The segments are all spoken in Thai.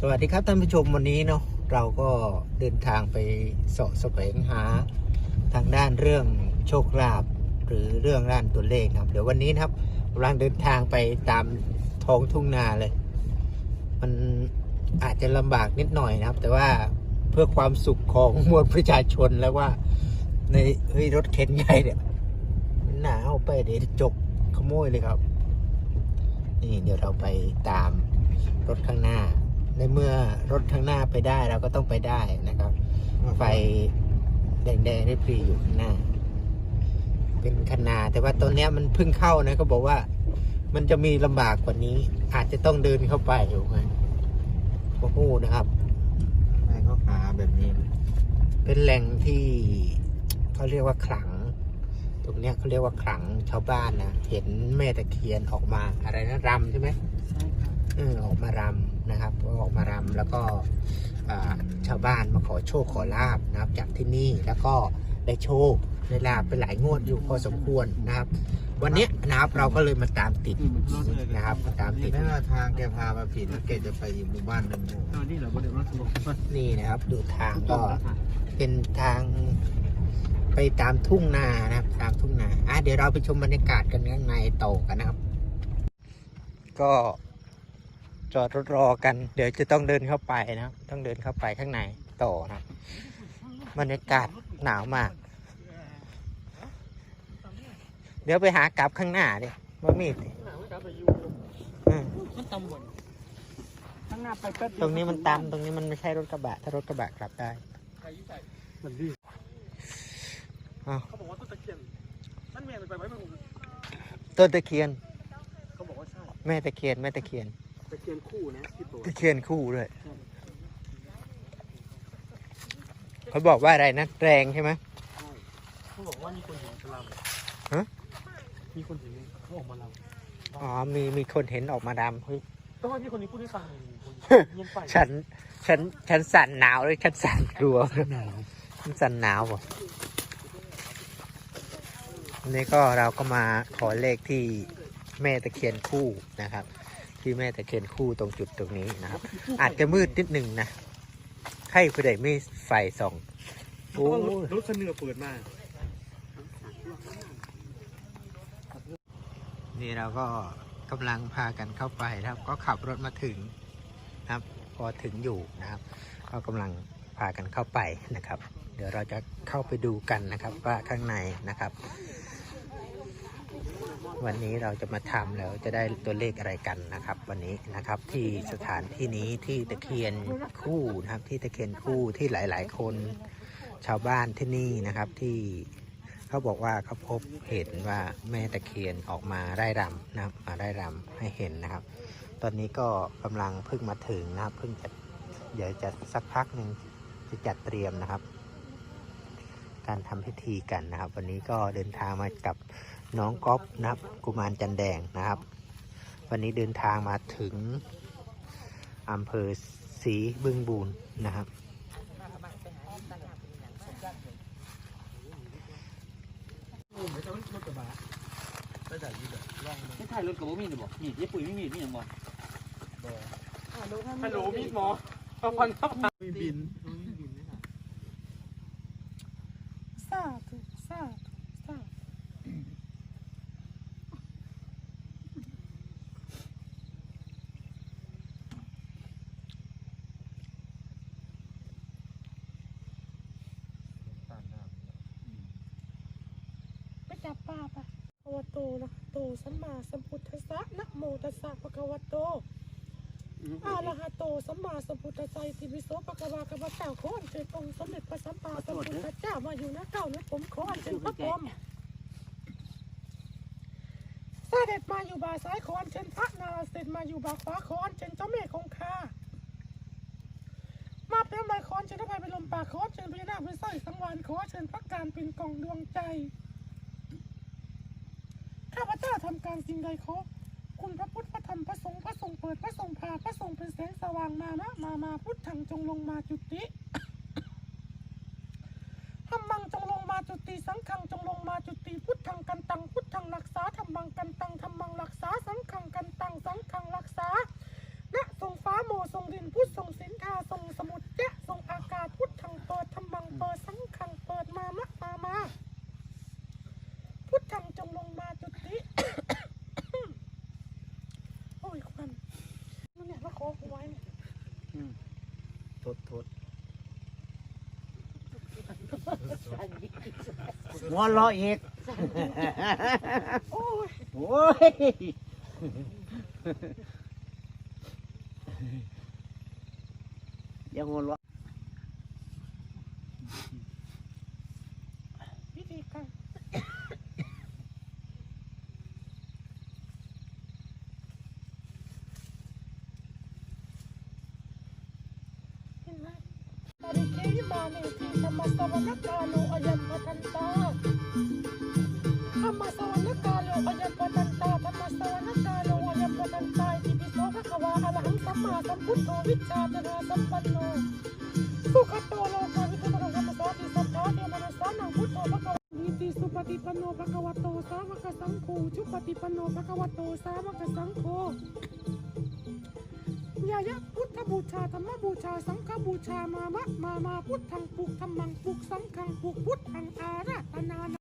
สวัสดีครับท่านผู้ชมวันนี้เนาะเราก็เดินทางไปเสาะแสวงหาทางด้านเรื่องโชคลาภหรือเรื่องด้านตัวเลขนะครับ เดี๋ยววันนี้นะครับกำลังเดินทางไปตามท้องทุ่งนาเลย มันอาจจะลำบากนิดหน่อยนะครับ แต่ว่าเพื่อความสุขของมวลประชาชนแล้วว่า ในเฮ้ยรถเข็นใหญ่เนี่ยมันหนาวไปเดี๋ยวจกขโมยเลยครับ นี่เดี๋ยวเราไปตามรถข้างหน้า ในเมื่อรถข้างหน้าไปได้เราก็ต้องไปได้นะครับ ไฟแดงๆได้พรีอยู่ข้างหน้า เป็นคันนาแต่ว่าตอนเนี้ยมันเพิ่งเข้านะก็บอกว่า มันจะมีลำบากกว่านี้ อาจจะต้องเดินเข้าไปอยู่ไงโอ้โหนะครับให้เขาหาแบบนี้ เป็นแหล่งที่เขาเรียกว่าขลังตรงเนี้ยเขาเรียกว่าขลังชาวบ้านนะเห็นแม่ตะเคียนออกมาอะไรนะรำใช่ไหมใช่ค่ะเออออกมารำ นะครับก็ออกมารำแล้วก็อ่าชาวบ้านมาขอโชคขอลาบนะครับ จากที่นี่แล้วก็ได้โชคได้ลาบไปหลายงวดอยู่พอสมควรนะครับ วันเนี้ยนะครับเราก็เลยมาตามติดนะครับมาตามติดแม้ว่าทางแกพามาผิดแล้วแกจะไปอีกหมู่บ้านหนึ่งหมู่ตอนนี้เราบริวารสมบัตินี่นะครับ ดูทางก็เป็นทางไปตามทุ่งนานะครับตามทุ่งนาอะเดี๋ยวเราไปชมบรรยากาศกันข้างในโตกันนะครับ ก็ จอดรถรอกัน เดี๋ยวจะต้องเดินเข้าไปนะครับ ต้องเดินเข้าไปข้างในต่อนะครับบรรยากาศหนาวมาก เดี๋ยวไปหากลับข้างหน้าดิว่ามีดดิอืมมันตำบลข้างหน้าไปแป๊บตรงนี้มันตันตรงนี้มันไม่ใช่รถกระบะ ถ้ารถกระบะกลับได้มันดีอ้าวเขาบอกว่าต้นตะเคียนนั่นแม่ไปไว้ไม่ถูกต้นตะเคียน เขาบอกว่าใช่ แม่ตะเคียน แม่ตะเคียน ตะเคียนคู่นะที่ตัวตะเคียนคู่ด้วย เขาบอกว่าอะไรนะแรงใช่ไหมเขาบอกว่ามีคนเห็นลฮะำมีคนเห็นเขาออกมาลอ๋อมีมีคนเห็นออกมาดำเฮ้ยำต้องให้พี่คนนี้พูดให้ฟังหน่อยเงียบไปฉันฉันฉันสั่นหนาวเลยฉันสั่นกลัวหนาวฉันสั่นหนาวป่ะวันนี้ก็เราก็มาขอเลขที่แม่ตะเคียนคู่นะครับ ที่แม่ตะเคียนคู่ตรงจุดตรงนี้นะครับ อาจจะมืดนิดหนึ่งนะให้ผู้ใดไม่ไฟส่องโอ้ยรถคันเหนือเปิดมานี่เราก็กำลังพากันเข้าไปนะครับ ก็ขับรถมาถึงนะครับ พอถึงอยู่นะครับ ก็กำลังพากันเข้าไปนะครับ เดี๋ยวเราจะเข้าไปดูกันนะครับว่าข้างในนะครับ วันนี้เราจะมาทำแล้วจะได้ตัวเลขอะไรกันนะครับ วันนี้นะครับที่สถานที่นี้ที่ตะเคียนคู่นะครับ ที่ตะเคียนคู่ที่หลาย ๆ คนชาวบ้านที่นี่นะครับที่เขาบอกว่าเขาพบเห็นว่าแม่ตะเคียนออกมาได้รำนะครับมาได้รำให้เห็นนะครับ ตอนนี้ก็กำลังเพิ่งมาถึงนะครับเพิ่งจะเดี๋ยวจะสักพักหนึ่งจะจัดเตรียมนะครับ การทำพิธีกันนะครับ วันนี้ก็เดินทางมากับ น้องก๊อฟนะครับ กุมารจันแดงนะครับ วันนี้เดินทางมาถึงอำเภอศรีบึงบูนนะครับ ไม่ใช่รถกระบะไม่ใช่ยี่แบองไม่ใช่รถกระบะมีหรือเปล่ามีญี่ปุ่นไม่มีนี่ยังบอกฮัลโหลมีหมอเอาพันครับมีบิน สาธุสาธุสาธุ ไป จับป้าปะภะวะโตนะโตสัมมาสัมพุทธัสสะนะโมตัสสะภะคะวะโตอะระหะโตสัมมาสัมพุทธัสสะอิติโสภะคะวะกะวะเจ้าขออัญเชิญองค์สมเด็จพระสัมมาสัมพุทธเจ้ามาอยู่นะเก้านะผมขออัญเชิญพระพรหมเสด็จมาอยู่บ่าซ้ายขออัญเชิญพระนารายณ์มาอยู่บ่าขวาขออัญเชิญเจ้าแม่คงคามาเป็นลายคอนเชิญพระพายเป็นลมปากขอนเชิญพญานาคเป็นสร้อยสังวานขอเชิญพระการเป็นกล่องดวงใจ ทำการสิ่งใดขอคุณพระพุทธพระธรรมพระสงฆ์พระสงฆ์เปิดพระสงฆ์พาพระสงฆ์เป็นแสงสว่างมานะมามาพุทธังจงลงมาจุติธรรมังจงลงมาจุติสังขังจงลงมาจุติพุทธังกันตังพุทธังรักษาธรรมังกันตังธรรมังรักษาสังขังกันตังสังขังรักษาณทรงฟ้าโมทรงดินพุทธทรงสินทาทรงสมุทรยะทรงอากาศพุทธังเปิดธรรมังเปิดสังขังเปิดมามะมามา หัวเราะอีกโอ้ยโอ้ยอย่าหัวเราะวิธีการเห็นไหมตอนนี้เคยมาในที่ธรรมสวรรคาโลอยัมปทันตาธรรมสวรรคาโลอยัมปทันตาธรรมสวลอยัมปทันตาอิติปิโสภะคะวาอะระหังสัมมาสัมพุทโธวิชชาจนาสัมปันตโลกา ฏิปันโนภะคะวะโตสาวกสังโฆชุปฏิปโนภะคะวะโตสาวกสังโฆยายะพุทธบูชาธรรมบูชาสังฆบูชามามะมามาพุทธังปุกธรรมังปุกสังฆังปุกพุทธังอาราธนา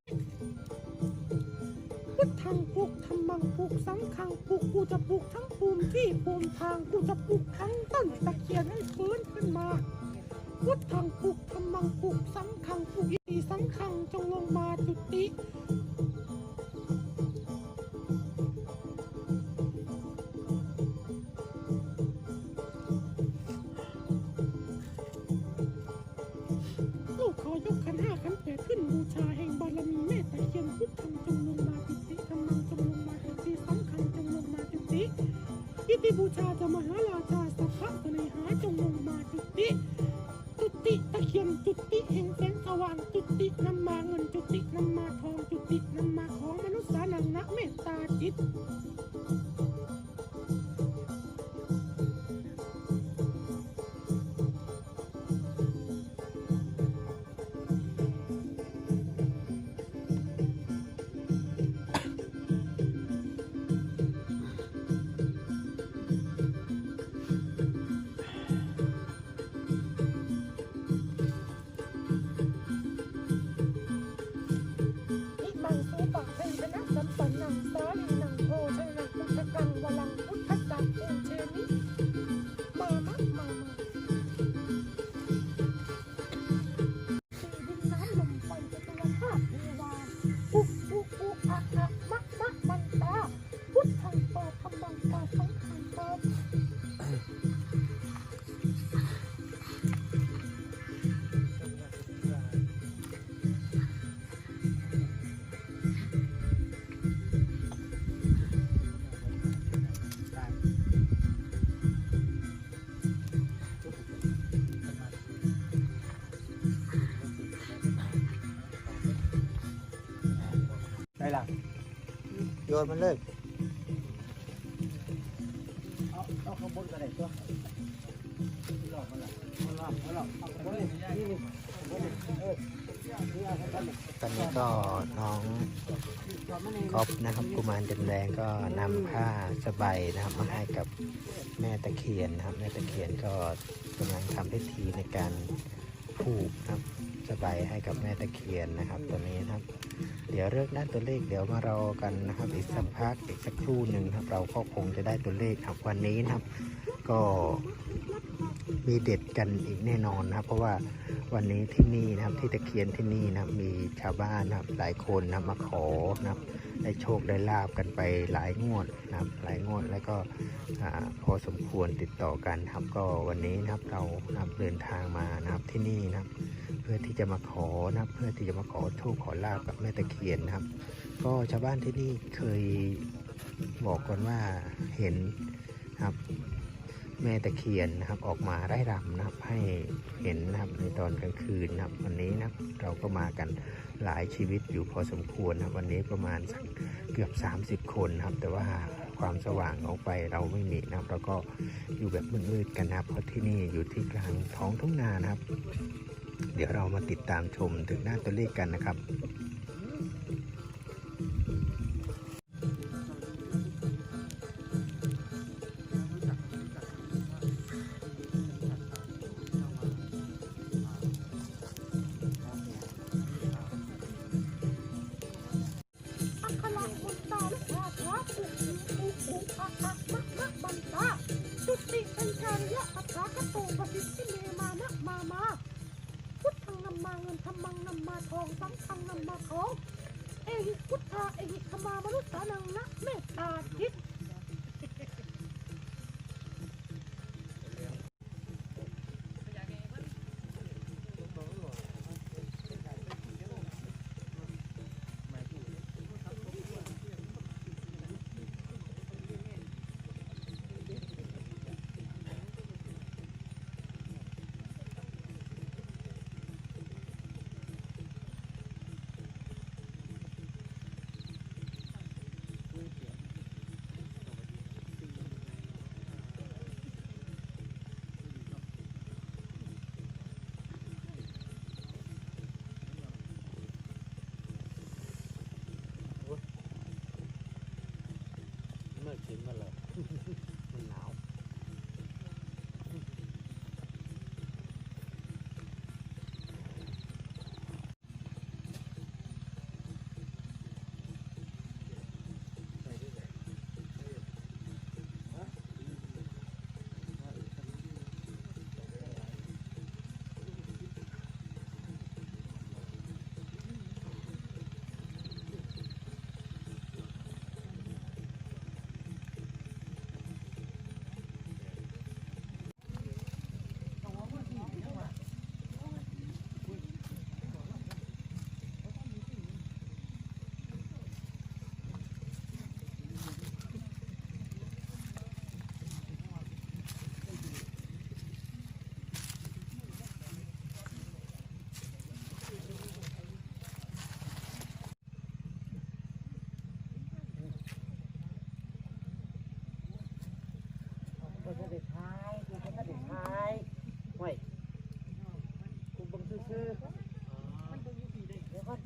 มังปุกสังฆังปุกกูจะปลุกทั้งภูมิที่ภูมิทางกูจะปลุกทั้งต้นตะเคียนให้ฟื้นขึ้นมาพุทธังปุกธรรมังปุกสังฆังปุกอิติสังฆังจงลงมาจุติลูกขอยกขันห้าขันแปดขึ้นบูชาแห่งบารมีแม่ตะเคียนพุทธังจงลง ชาจะมหาราชาสัพพะสเนหาจงลงมาจุติ โยนมันเลยเอาเอาข้างบนก็ได้ตัวหลอกมันละมันหลอกมันหลอกเอาข้างบนเลยนี่นี่ข้างบนเออนี่เอาข้างบนเลย ตอนนี้ก็น้องก๊อฟนะครับกุมารจำแรงก็นำผ้าสบายนะครับมาให้กับแม่ตะเคียนนะครับแม่ตะเคียนก็กำลังทำพิธีในการผูก นะครับสบายให้กับแม่ตะเคียนนะครับตัวนี้นะครับ เดี๋ยวเลิกด้านตัวเลขเดี๋ยวมารอกันนะครับ อีกสักพักอีกสักครู่หนึ่งครับ เราก็คงจะได้ตัวเลขครับวันนี้นะครับ ก็มีเด็ดกันอีกแน่นอนนะครับ เพราะว่าวันนี้ที่นี่นะครับที่ตะเคียนที่นี่นะครับมีชาวบ้านนะครับหลายคนนะมาขอนะครับได้โชคได้ลาบกันไปหลายงวดนะครับหลายงวดแล้วก็พอสมควรติดต่อกันครับก็วันนี้นะครับเรานะครับเดินทางมานะครับที่นี่นะครับ เพื่อที่จะมาขอนะครับเพื่อที่จะมาขอโชคขอลาบกับแม่ตะเคียนนะครับ ก็ชาวบ้านที่นี่เคยบอกกันว่าเห็นนะครับแม่ตะเคียนนะครับออกมาไร่รำนะครับให้เห็นนะครับในตอนกลางคืนนะครับ วันนี้นะเราก็มากันหลายชีวิตอยู่พอสมควรนะครับวันนี้ประมาณสักเกือบ 30 คนนะครับ แต่ว่าความสว่างออกไปเราไม่มีนะครับเราก็อยู่แบบมืดๆกันนะครับเพราะที่นี่อยู่ที่กลางท้องทุ่งนานะครับ เดี๋ยวเรามาติดตามชมถึงหน้าตัวเลขกันนะครับ เมื่อกินมาเลยมันหนาว กูจะได้ทายกูจะได้ทายเฮ้ยกูเบังซื่อๆเดี๋ยวก่อน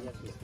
เร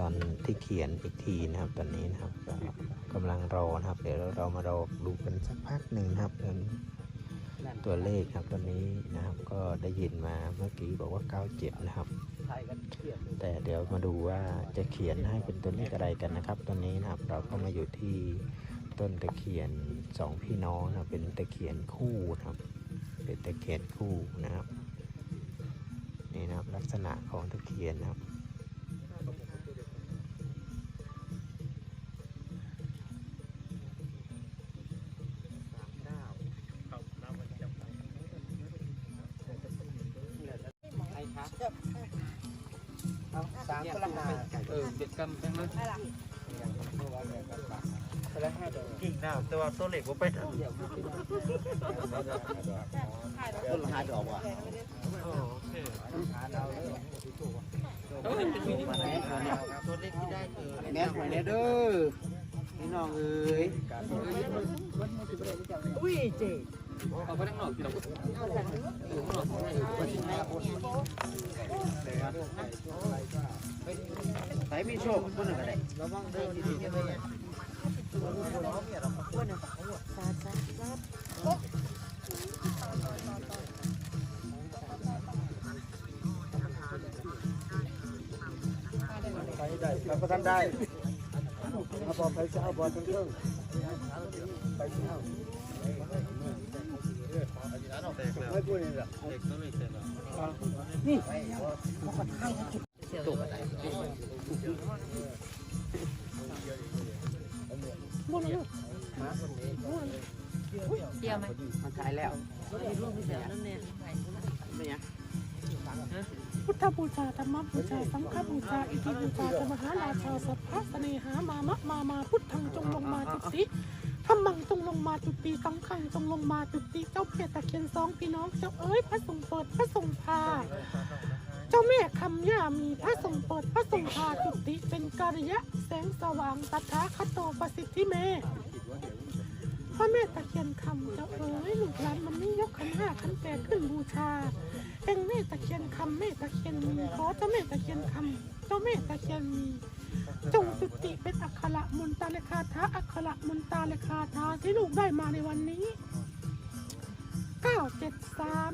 ตอนที่เขียนอีกทีนะครับตอนนี้นะครับก็กำลังรอนะครับ เดี๋ยวเรามารอดูกันสักพักหนึ่งนะครับตัวเลขครับตอนนี้นะครับก็ได้ยินมาเมื่อกี้บอกว่า97นะครับทายกันเขียนแต่เดี๋ยวมาดูว่าจะเขียนให้เป็นตัวเลขอะไรกันนะครับ ตอนนี้นะครับ เราก็มาอยู่ที่ต้นตะเคียนสองพี่น้องนะเป็นตะเคียนคู่นะครับ เป็นตะเคียนคู่นะครับนี่นะครับลักษณะของตะเคียนนะครับ ตัวเล็กว่าไปทางคนห้าดอกว่ะเออเป็นวิธีไหนตัวเล็กที่ได้คือแม่นหอยแน่เด้อพี่น้องเอ้ยอุ้ยเจ๊เอาไปทั้งนอกที่เราใส่มีโชคคนหนึ่งก็ได้ระวังเด้อดีๆ ไม่เนี่ยไปได้เราก็ทำได้เอาบอลไปจะเอาบอลทั้งเครื่องไปเช้าไม่พูดเลยหรอกเด็กตัวเล็กแตกแล้วนี่ตัวอะไร บุญลูกเดียวไหมมันขายแล้วพุทธบูชาธรรมบูชาสังฆบูชาอิทิบูชาธรรมหาราชาสัพพะเสนหามามะมามาพุทธังจงลงมาจุติธรรมังจงลงมาจุติสังฆังจงลงมาจุติเจ้าเพียตะเคียนสองพี่น้องเจ้าเอ้ยพระทรงเปิดพระทรงพา เจ้าแม่คำย่ามีพระทรงเปิดพระทรงพาจุติเป็นกาลิยะแสงสว่างตัทาคโตประสิทธิเมพระแม่ตะเคียนคำเจ้าเอ๋ยลูกหลานมันนี่ยกขันห้าขันแปดขึ้นบูชาเองแม่ตะเคียนคำแม่ตะเคียนมีขอเจ้าแม่ตะเคียนคำเจ้าแม่ตะเคียนมีจงจุติเป็นอักขระมนตาเลคาถาอักขระมนตาเลคาถาที่ลูกได้มาในวันนี้เก้าเจ็ดสาม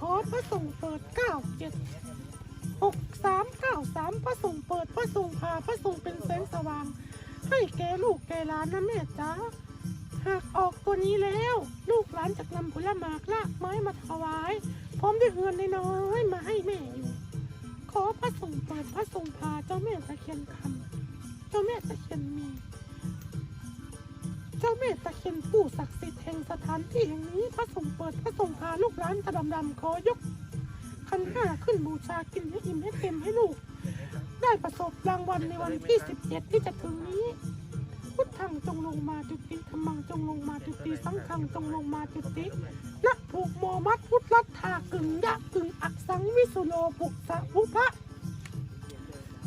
ขอพระสงฆ์เปิดเก้าเจ็ดหกสามเก้าสามพระสงฆ์เปิดพระสงฆ์พาพระสงฆ์เป็นแสงสว่าง ให้แกลูกแกหลานนะแม่จ๋าหากออกตัวนี้แล้ว ลูกหลานจะนำผลหมากลากไม้มาถวาย พร้อมด้วยเงินน้อยมาให้แม่อยู่ ขอพระสงฆ์เปิดพระสงฆ์พาเจ้าแม่ตะเคียนคำเจ้าแม่ตะเคียนมี เจ้าแม่ตะเคียนผู้ศักดิ์สิทธิ์แห่งสถานที่แห่งนี้พระสงฆ์เปิดพระสงฆ์พาลูกหลานตะดำดำขอยกขันห้าขึ้นบูชากินให้อิ่มให้เต็มให้ลูก ได้ประสบรางวัลในวันที่ 17 ที่จะถึงนี้ พุทธังจงลงมาจุติธรรมังจงลงมาจุติสังฆังจงลงมาจุตินะผูกโมมัดพุทธลัทธากึ่งยะกึ่งอักสังวิสุโลปุสะพุพะ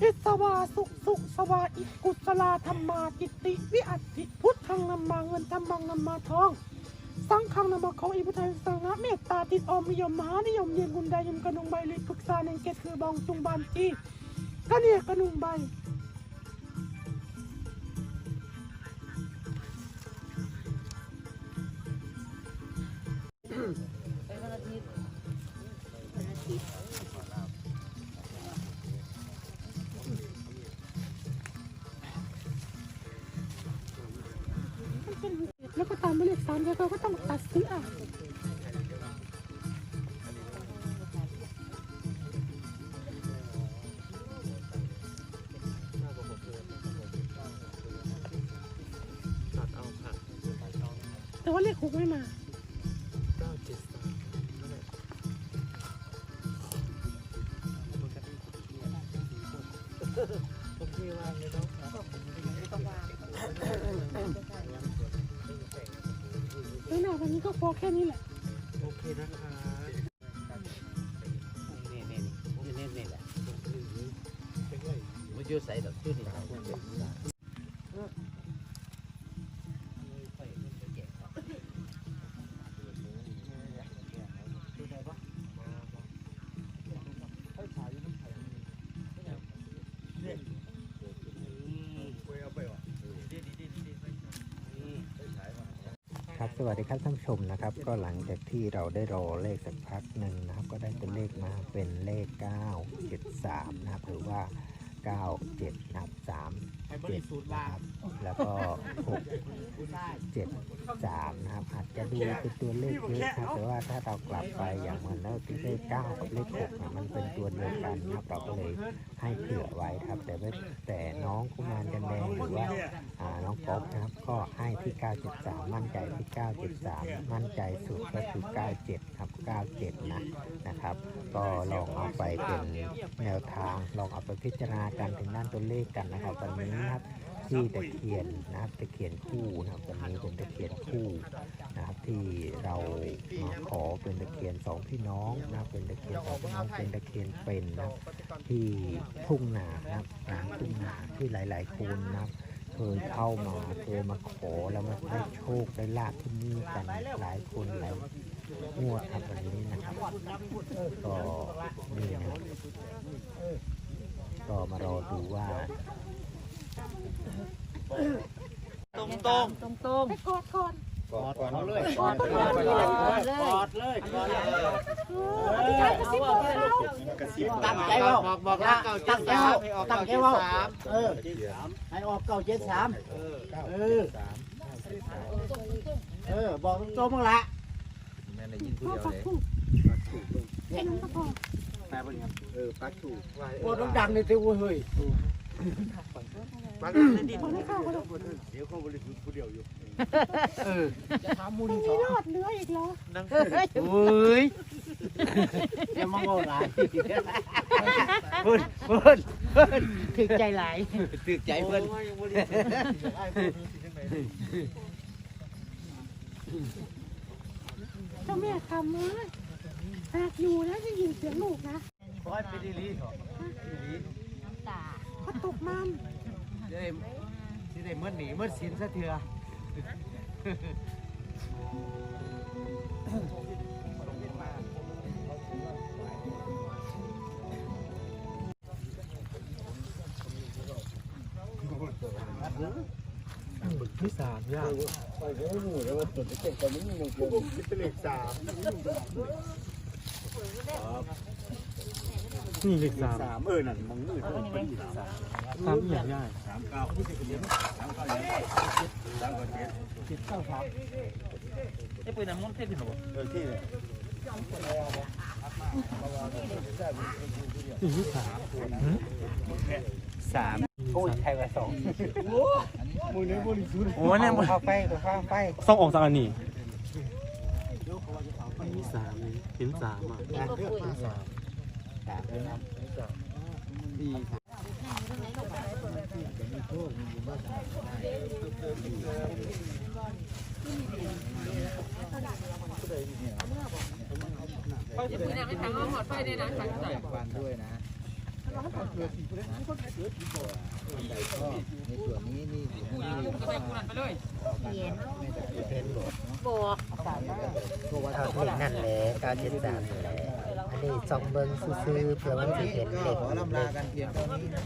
อิสวาสุสุสวาอิกุสลาธรรมากิติวิอัติพุทธังนำมาเงินธรรมังนำมาทอง สังฆังนำมาของอิพุทธังสังฆะเมตตาติดอมนิยมมหานิยมเย็นกุนดยมกระนงใบลิปรึกษาในเกตคือบองจุงบานอีก็เนี่ยกระนุงใบ มันเป็นเห สวัสดีครับท่านผู้ชมนะครับ ก็หลังจากที่เราได้รอเลขสักพักหนึ่งนะครับ ก็ได้ตัวเลขมาเป็นเลข 973 นะครับหรือว่า 97นะครับ3 7นะครับ แล้วก็6 7 3นะครับอาจจะดูเป็นตัวเลขเยอะครับแต่ว่าถ้าเรากลับไปอย่างเหมือนเลขเลข9กับเลข6เนี่ยมันเป็นตัวเดียวกันนะครับเราก็เลยให้เผื่อไว้ครับ แต่ว่แต่น้องกุมารจันแดงหรือว่าอ่าน้องป๊อปนะครับ ก็ให้ที่973มั่นใจที่973มั่นใจสุดก็คือ97ครับ97นะนะครับ ก็ลองเอาไปเป็นแนวทางลองเอาไปพิจารณากันถึงด้านตัวเลขกันนะครับวันนี้นะครับ ที่ตะเคียนนะครับตะเคียนคู่นะครับวันนี้เป็นตะเคียนคู่นะครับที่เรามาขอเป็นตะเคียนสองพี่น้องนะครับเป็นตะเคียนสองพี่น้องเป็นตะเคียนเป็นนะครับที่ทุ่งนานะครับกลาทุ่งนาที่หลาย ๆ คนนะครับเคยเข้ามาเคยมาขอแล้วมาได้โชคได้ลาบที่นี่กันหลายคนหลายงวดครับวันนี้นะครับก็นี่นะครับก็มารอดูว่า ตรงตรงตรงตรงไปกอดก่อนกอดก่อนเอาเลยกอดกอดเลยกอดเลยกอดเลยกอดเลยเอออธิษฐานกระซิบบอกเราตั้งใจเว่าบอกบอกแล้วเก้าเจ็ตั้ดงใจสามเว่าให้ออกตั้เก้างใจเจ็ดเว่าสามเออให้ออกเก้าเจ็ดสามเออเออเอเออบอกโจมึงละแม่ได้ยินผู้ข้าวเดียวปักเลยถูกแค่นั้นก็พอแปลว่าไงเออปักถูกว่าโอ้ต้องดังในตัวเฮ้ย ปักในดินพอได้ข้าวก็ได้เดี๋ยวเขาบริสุทธิ์ผู้เดียวอยู่เออจะถามมูลมีสองยอดเหลืออีกเหรอนั่งโอ้ยจะมองโหลายเพิ่นเพิ่นเพิ่นถึกใจหลายตึกใจเพิ่นเจ้าแม่ทำเลยหากอยู่นะจะยินเสียงลูกนะขอให้เป็นดีลีเถอะพอตกมัน จะได้จะได้เมื่อหนีเมื่อสินซะเถื่อที่สามยากนี่เลขสามสามเออนั่นมองมือเท่าเป็นสาม สามอย่างยากสามเก้าสามเก้าเจ็ดสามเก้าเจ็ดเจ็ดเก้าสามไอ้ปืนน้ำมันเท่ที่หนูเออที่เลยที่สามสามโอ้ยใครว่าสองมือเนี้บริสุทธิ์โอ้ยเนี่ยมันเข้าวไปข้าวไปส่องออกจากอันนี้ที่สามเห็นสามอะสามสามดี นะเลือกมาสามสามเลยนะดีวันด้วยนะในส่วนนี้นี่อยู่นี่นี่เป็นหลดบอกเอาเท่นั่นแหละการเจ็ดสามนี่แหละอันนี้ซองเบิ้งซื้อเพื่อมันจะเห็นเด็กขอลำลากันเพียงเท่านี้นะ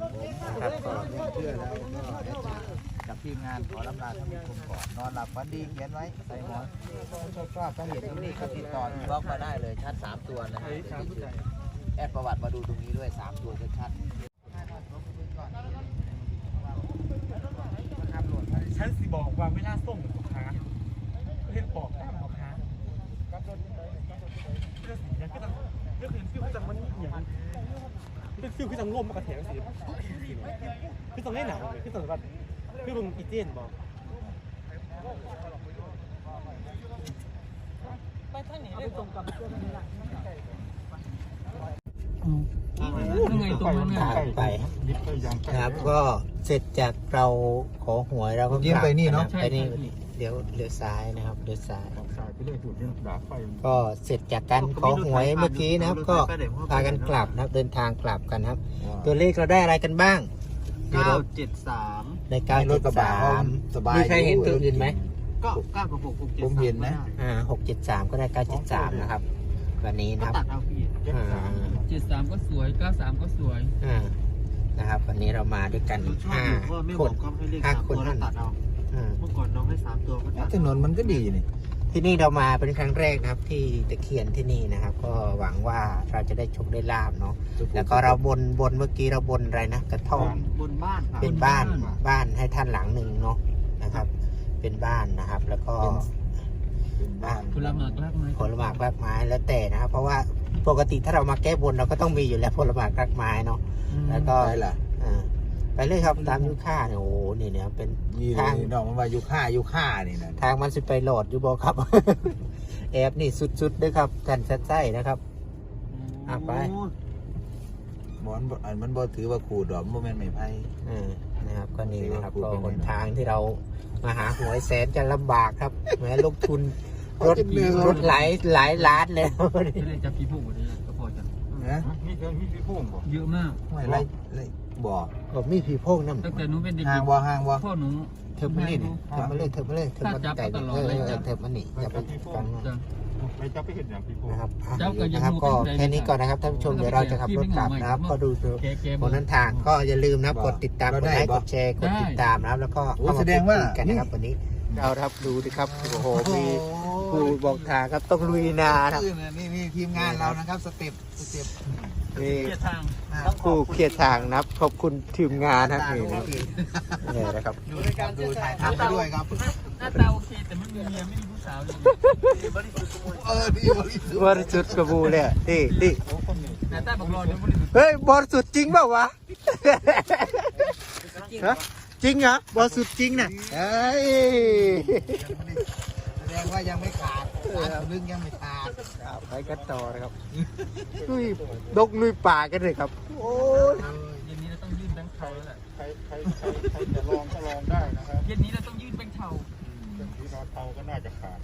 ครับก็เพื่อแล้วก็ได้จากกับทีมงานขอลำลาท่านผู้ชมก่อนนอนหลับฝันดีเขียนไว้ใส่หมอนชอบชอบถ้าเห็นตรงนี้ก็ติดต่อบล็อกมาได้เลยชัดสามตัวนะฮะแอดประวัติมาดูตรงนี้ด้วยสามตัวชัดฉันสิบอกว่าเวลาส่งลูกค้าเห็นปอกตามลูกค้าเรื่องสีเนี่ยก็ต้องเรื่องเห็นฟิวก็จะมันอย่าง เป็นฟิวคือจังร่มมากระแทกสิคือต้องให้หนาวคือต้องแบบคือมึงอีเจนบอกยังไงตรงนั้นไปครับก็เสร็จจากเราขอหวยเราก็ยิ้มไปนี่เนอะไปนี่เดี๋ยวเลี้ยวซ้ายนะครับเลี้ยวซ้าย สายไปเรื่อยถูกเรื่องดาบไฟก็เสร็จจากการขอหวยเมื่อกี้นะครับ ก็พากันกลับนะครับ เดินทางกลับกันครับ ตัวเลขเราได้อะไรกันบ้างในรเก้าถเจ็ดสามในเก้ารถกระบะสบายมีใครเห็นตัวอื่นไหมก็เก้ากับหกหกเจ็ดผมเห็นนะอ่าหกเจ็ดสามก็ได้เก้าเจ็ดสามนะครับวันนี้ก็นะครับตัดเอาพี่อ่าเจ็ดสามก็สวยเก้าสามก็สวยอ่านะครับวันนี้เรามาด้วยกันชอบห้าอยู่ว่าไม่คบอนกก็ให้เลขห้าสามคตันวแล้วตัดเอาอ่าเมื่อก่อนน้องให้สามตัวก็ตัดถนนมันก็ดีนี่ ที่นี่เรามาเป็นครั้งแรกนะครับ ที่ตะเคียนที่นี่นะครับ ก็หวังว่าเราจะได้โชคได้ลาบเนาะแล้วก็เราบนบนเมื่อกี้เราบนอะไรนะกระท่อมบนบ้านครับเป็นบ้านบ้านให้ท่านหลังหนึ่งเนาะนะครับ เป็นบ้านนะครับ แล้วก็เป็นบ้านผลหมากรากไม้ผลหมากรากไม้แล้วแต่นะครับ เพราะว่าปกติถ้าเรามาแก้บนเราก็ต้องมีอยู่แล้วผลหมากรากไม้เนาะแล้วก็ได้ล่ะอ่า ไปเลยครับตามยุค่าเนี่ยโอ้โหนี่เนี่ยเป็นนี่ทางนี่ดอกมันว่ายุค่ายุค่านี่นะทางมันสิไปโหลดอยู่บ่ครับ แอบนี่สุดๆด้วยครับท่านชัดใจนะครับ อะไป หมอนบ่อันมันบ่ถือว่าขูดดอกมันบ่แม่นไม้ไผ่อ่านะครับก็นี่นะครับถือก็ว่าหนทางที่เรามาหาหวยแสนจะลำบากครับแหม้ลงทุนรถรถหลายหลายล้านเลยไม่ได้จับผีผู้เลยก็พอจะนะมีเครื่องมีพี่พุ่มบ่เยอะมากไม่ไรไร บ่ผมมีผีโพงน้ำตั้งแต่หนูเป็นเด็กห่างบ่ห่างบ่พ่อหนูเธอมาเล่นเธอมาเล่นเธอมาเล่นเธอมาไก่เออเธอมาหนีอย่าไปฟังนะจ้ะไม่จับไปเห็นอย่างพี่พุ่มนะครับอะเจ้าก็ยังนะครับดูก็เป็นใจแค่นี้ก่อนนะครับท่านผู้ชมเดี๋ยวเราจะขับรถกลับนะครับ ก็ดูดูแกแกบนนั้นทางก็อย่าลืมนะครับกดติดตามกดไลค์กดแชร์กดติดตามนะครับ แล้วก็เข้ามาพูดคุยกันนะครับวันนี้เราครับดูดิครับโอ้โหมีผู้บอกทางครับต้องลุยนาครับ นี่นี่ทีมงานเรานะครับสเต็ปสเต็ป นี่เกียร์ทางผู้เครียดทางนะครับขอบคุณทีมงานนะครับนี่นะนี่นะครับ ดูนะครับดูถ่ายทำไปด้วยครับ หน้าตาโอเคแต่ไม่มีเมียไม่มีผู้สาวเลยเออดีบริสุทธิ์บริสุทธิ์กระบูเลยอะนี่นี่หน้าตาบอกรอเดี๋ยวบริสุทธิ์เฮ้ยบริสุทธิ์จริงเปล่าวะ ฮะจริงเหรอบริสุทธิ์จริงน่ะเฮ้ย แสดงว่ายังไม่ขาดการสำนึกยังไม่ขาดเอาไปกันต่อนะครับลุยดกลุยป่ากันเลยครับ โอ้ยเย็นนี้เราต้องยื่นแบงค์เทาแล้วแหละใครใครใครใครจะลองก็ลองได้นะครับเย็นนี้เราต้องยื่นแบงค์เทาที่เราเตาก็น่าจะขาด